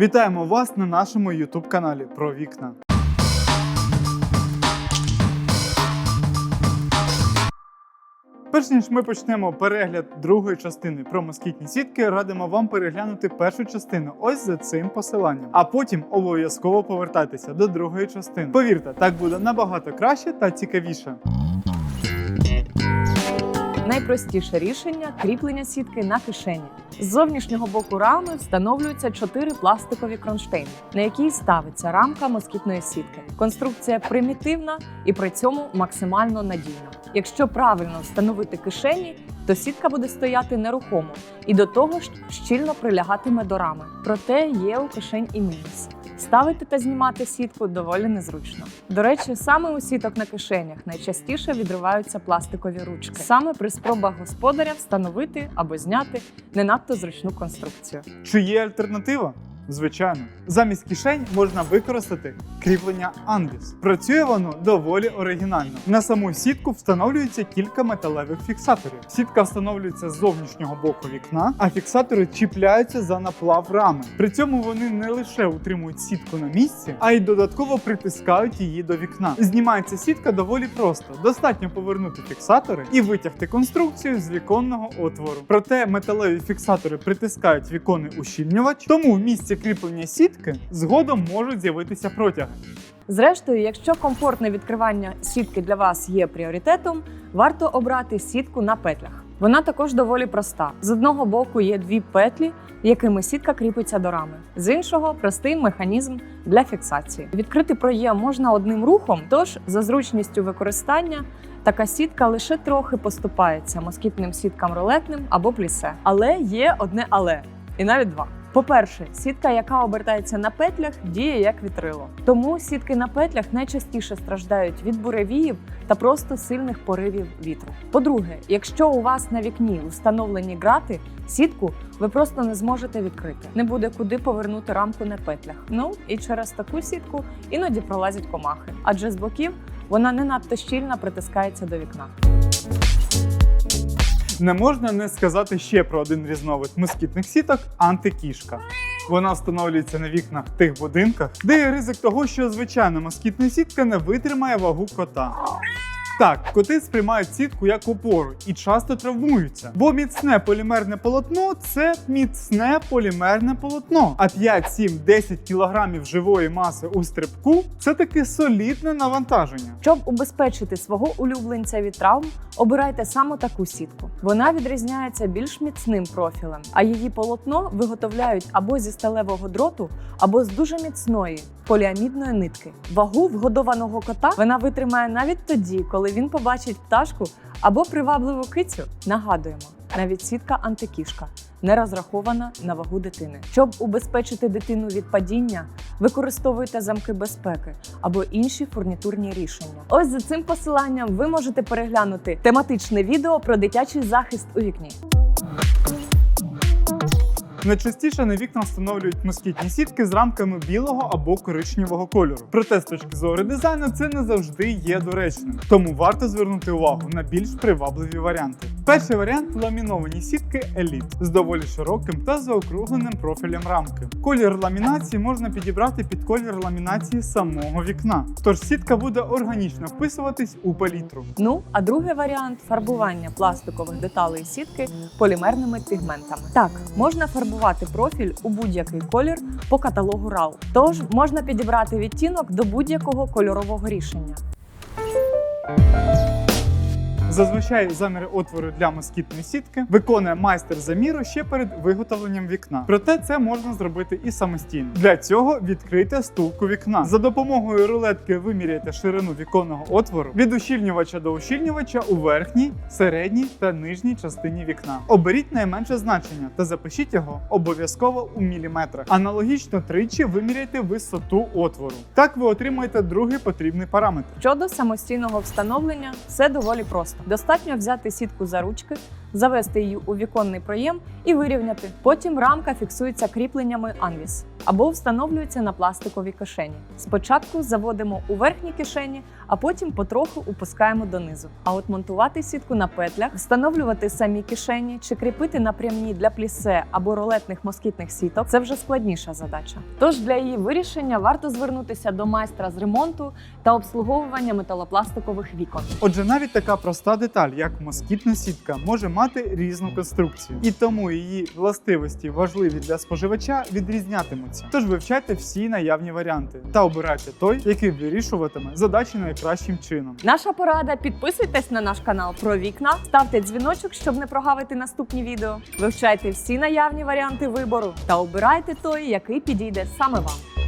Вітаємо вас на нашому YouTube каналі про вікна. Перш ніж ми почнемо перегляд другої частини про москітні сітки, радимо вам переглянути першу частину ось за цим посиланням, а потім обов'язково повертайтеся до другої частини. Повірте, так буде набагато краще та цікавіше. Найпростіше рішення кріплення сітки на кишені. З зовнішнього боку рами встановлюються чотири пластикові кронштейни, на якій ставиться рамка москітної сітки. Конструкція примітивна і при цьому максимально надійна. Якщо правильно встановити кишені, то сітка буде стояти нерухомо і до того ж щільно прилягатиме до рами. Проте є у кишень і мінус. Ставити та знімати сітку доволі незручно. До речі, саме у сіток на кишенях найчастіше відриваються пластикові ручки. Саме при спробах господаря встановити або зняти не надто зручну конструкцію. Чи є альтернатива? Звичайно, замість кишень можна використати кріплення Anvis. Працює воно доволі оригінально. На саму сітку встановлюється кілька металевих фіксаторів. Сітка встановлюється з зовнішнього боку вікна, а фіксатори чіпляються за наплав рами. При цьому вони не лише утримують сітку на місці, а й додатково притискають її до вікна. Знімається сітка доволі просто. Достатньо повернути фіксатори і витягти конструкцію з віконного отвору. Проте металеві фіксатори притискають віконний ущільнювач, тому в місці кріплення сітки згодом можуть з'явитися протяги. Зрештою, якщо комфортне відкривання сітки для вас є пріоритетом, варто обрати сітку на петлях. Вона також доволі проста. З одного боку є дві петлі, якими сітка кріпиться до рами, з іншого простий механізм для фіксації. Відкрити проєм можна одним рухом, тож за зручністю використання така сітка лише трохи поступається москітним сіткам рулетним або плісе. Але є одне але, і навіть два. По-перше, сітка, яка обертається на петлях, діє як вітрило. Тому сітки на петлях найчастіше страждають від буревіїв та просто сильних поривів вітру. По-друге, якщо у вас на вікні встановлені грати, сітку ви просто не зможете відкрити. Не буде куди повернути рамку на петлях. Ну і через таку сітку іноді пролазять комахи, адже з боків вона не надто щільно притискається до вікна. Не можна не сказати ще про один різновид москітних сіток антикішка. Вона встановлюється на вікнах тих будинках, де є ризик того, що звичайна москітна сітка не витримає вагу кота. Так, коти сприймають сітку як опору і часто травмуються, бо міцне полімерне полотно це міцне полімерне полотно. А 5, 7, 10 кілограмів живої маси у стрибку це таке солідне навантаження. Щоб убезпечити свого улюбленця від травм, обирайте саме таку сітку. Вона відрізняється більш міцним профілем, а її полотно виготовляють або зі сталевого дроту, або з дуже міцної поліамідної нитки. Вагу вгодованого кота вона витримає навіть тоді, коли він побачить пташку або привабливу кицю. Нагадуємо, навіть сітка антикішка не розрахована на вагу дитини. Щоб убезпечити дитину від падіння, використовуйте замки безпеки або інші фурнітурні рішення. Ось за цим посиланням ви можете переглянути тематичне відео про дитячий захист у вікні. Найчастіше на вікна встановлюють москітні сітки з рамками білого або коричневого кольору. Проте з точки зору дизайну це не завжди є доречним, тому варто звернути увагу на більш привабливі варіанти. Перший варіант ламіновані сітки Elite з доволі широким та заокругленим профілем рамки. Колір ламінації можна підібрати під колір ламінації самого вікна, тож сітка буде органічно вписуватись у палітру. Ну а другий варіант фарбування пластикових деталей сітки полімерними пігментами. Так, можна фарбувати профіль у будь-який колір по каталогу RAW. Тож можна підібрати відтінок до будь-якого кольорового рішення. Зазвичай заміри отвору для москітної сітки виконує майстер заміру ще перед виготовленням вікна. Проте це можна зробити і самостійно. Для цього відкрийте стулку вікна. За допомогою рулетки виміряйте ширину віконного отвору від ущільнювача до ущільнювача у верхній, середній та нижній частині вікна. Оберіть найменше значення та запишіть його обов'язково у міліметрах. Аналогічно тричі виміряйте висоту отвору. Так ви отримаєте другий потрібний параметр. Щодо самостійного встановлення, все доволі просто. Достатньо взяти сітку за ручки, завести її у віконний проєм і вирівняти. Потім рамка фіксується кріпленнями Anvis. Або встановлюються на пластикові кишені. Спочатку заводимо у верхні кишені, а потім потроху опускаємо донизу. А от монтувати сітку на петлях, встановлювати самі кишені чи кріпити напрямні для плісе або рулетних москітних сіток це вже складніша задача. Тож для її вирішення варто звернутися до майстра з ремонту та обслуговування металопластикових вікон. Отже, навіть така проста деталь, як москітна сітка, може мати різну конструкцію, і тому її властивості важливі для споживача відрізнятимуться. Тож вивчайте всі наявні варіанти та обирайте той, який вирішуватиме задачі найкращим чином. Наша порада: підписуйтесь на наш канал про вікна, ставте дзвіночок, щоб не прогавити наступні відео. Вивчайте всі наявні варіанти вибору та обирайте той, який підійде саме вам.